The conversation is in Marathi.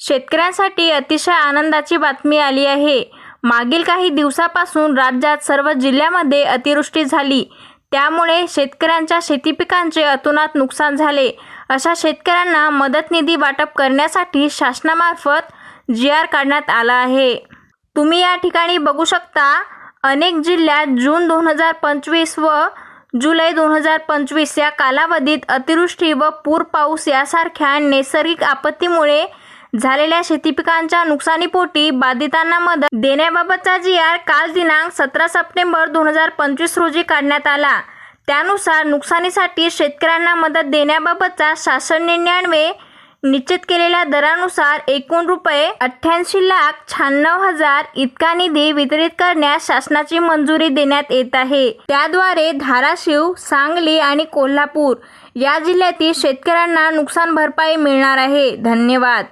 शेतकऱ्यांसाठी अतिशय आनंदाची बातमी आली आहे. मागील काही दिवसापासून राज्यात सर्व जिल्ह्यामध्ये अतिवृष्टी झाली. त्यामुळे शेतकऱ्यांच्या शेतीपिकांचे अतोनात नुकसान झाले. अशा शेतकऱ्यांना मदत निधी वाटप करण्यासाठी शासनामार्फत जी आर काढण्यात आला आहे. तुम्ही या ठिकाणी बघू शकता अनेक जिल्ह्यात जून दोन हजार पंचवीस व जुलै दोन हजार पंचवीस या कालावधीत अतिवृष्टी व पूर पाऊस यासारख्या नैसर्गिक आपत्तीमुळे झालेल्या शेतीपिकांच्या नुकसानीपोटी बाधितांना मदत देण्याबाबतचा जी आर काल दिनांक सतरा सप्टेंबर दोन हजार पंचवीस रोजी काढण्यात आला. त्यानुसार नुकसानीसाठी शेतकऱ्यांना मदत देण्याबाबतचा शासन निर्णयान्वये निश्चित केलेल्या दरानुसार एकूण रुपये अठ्ठ्याऐंशी लाख शहाण्णव हजार इतका निधी वितरित करण्यास शासनाची मंजुरी देण्यात येत आहे. त्याद्वारे धाराशिव सांगली आणि कोल्हापूर या जिल्ह्यातील शेतकऱ्यांना नुकसान भरपाई मिळणार आहे. धन्यवाद.